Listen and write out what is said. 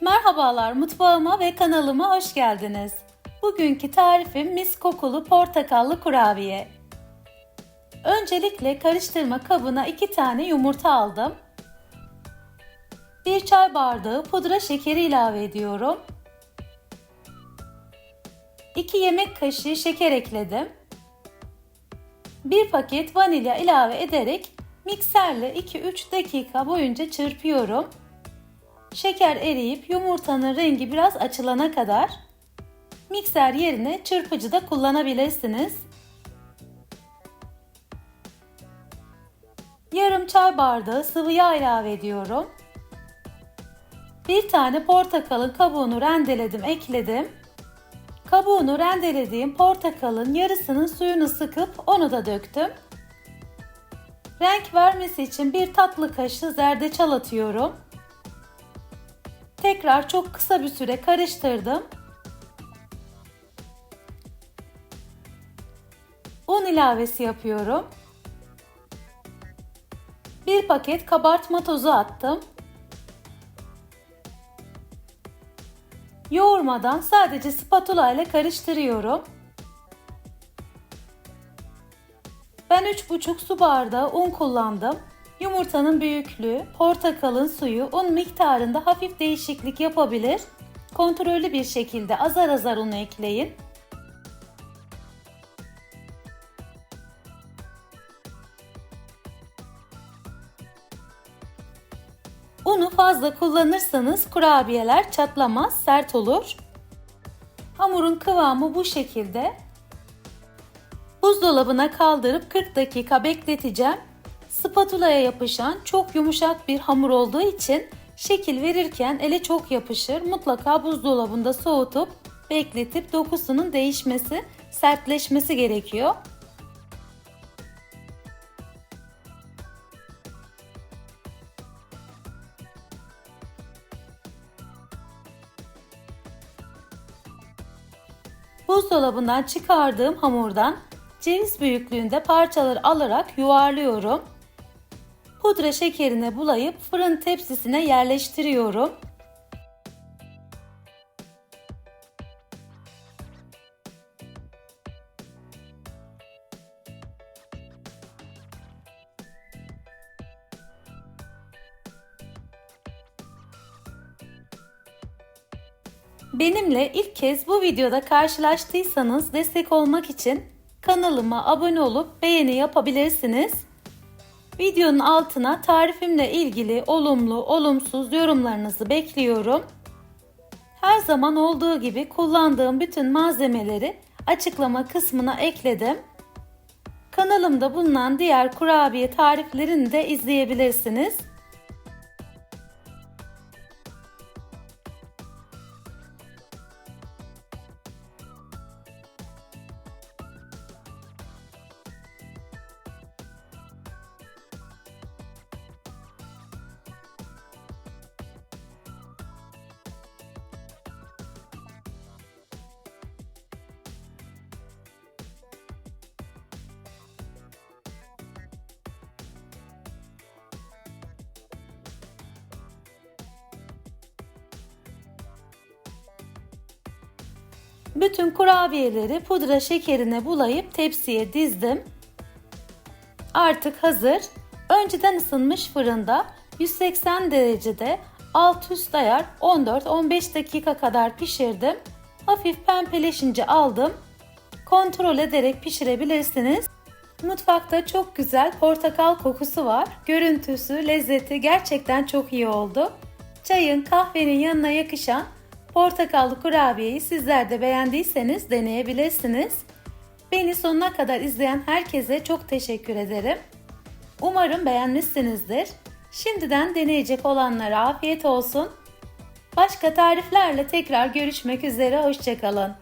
Merhabalar mutfağıma ve kanalıma hoş geldiniz. Bugünkü tarifim mis kokulu portakallı kurabiye. Öncelikle karıştırma kabına 2 tane yumurta aldım. 1 çay bardağı pudra şekeri ilave ediyorum. 2 yemek kaşığı şeker ekledim. 1 paket vanilya ilave ederek mikserle 2-3 dakika boyunca çırpıyorum. Şeker eriyip yumurtanın rengi biraz açılana kadar mikser yerine çırpıcı da kullanabilirsiniz. Yarım çay bardağı sıvı yağ ilave ediyorum. Bir tane portakalın kabuğunu rendeledim, ekledim. Kabuğunu rendelediğim portakalın yarısının suyunu sıkıp onu da döktüm. Renk vermesi için bir tatlı kaşığı zerdeçal atıyorum. Tekrar çok kısa bir süre karıştırdım. Un ilavesi yapıyorum. Bir paket kabartma tozu attım. Yoğurmadan sadece spatula ile karıştırıyorum. Ben 3,5 su bardağı un kullandım. Yumurtanın büyüklüğü, portakalın suyu, un miktarında hafif değişiklik yapabilir. Kontrollü bir şekilde azar azar unu ekleyin. Unu fazla kullanırsanız kurabiyeler çatlamaz, sert olur. Hamurun kıvamı bu şekilde. Buzdolabına kaldırıp 40 dakika bekleteceğim. Spatulaya yapışan çok yumuşak bir hamur olduğu için şekil verirken ele çok yapışır. Mutlaka buzdolabında soğutup bekletip dokusunun değişmesi, sertleşmesi gerekiyor. Buzdolabından çıkardığım hamurdan ceviz büyüklüğünde parçalar alarak yuvarlıyorum. Pudra şekerine bulayıp fırın tepsisine yerleştiriyorum. Benimle ilk kez bu videoda karşılaştıysanız destek olmak için kanalıma abone olup beğeni yapabilirsiniz. Videonun altına tarifimle ilgili olumlu, olumsuz yorumlarınızı bekliyorum. Her zaman olduğu gibi kullandığım bütün malzemeleri açıklama kısmına ekledim. Kanalımda bulunan diğer kurabiye tariflerini de izleyebilirsiniz. Bütün kurabiyeleri pudra şekerine bulayıp tepsiye dizdim. Artık hazır. Önceden ısınmış fırında 180 derecede alt üst ayar 14-15 dakika kadar pişirdim. Hafif pembeleşince aldım. Kontrol ederek pişirebilirsiniz. Mutfakta çok güzel portakal kokusu var. Görüntüsü, lezzeti gerçekten çok iyi oldu. Çayın, kahvenin yanına yakışan Portakallı kurabiyeyi sizler de beğendiyseniz deneyebilirsiniz. Beni sonuna kadar izleyen herkese çok teşekkür ederim. Umarım beğenmişsinizdir. Şimdiden deneyecek olanlara afiyet olsun. Başka tariflerle tekrar görüşmek üzere, hoşçakalın.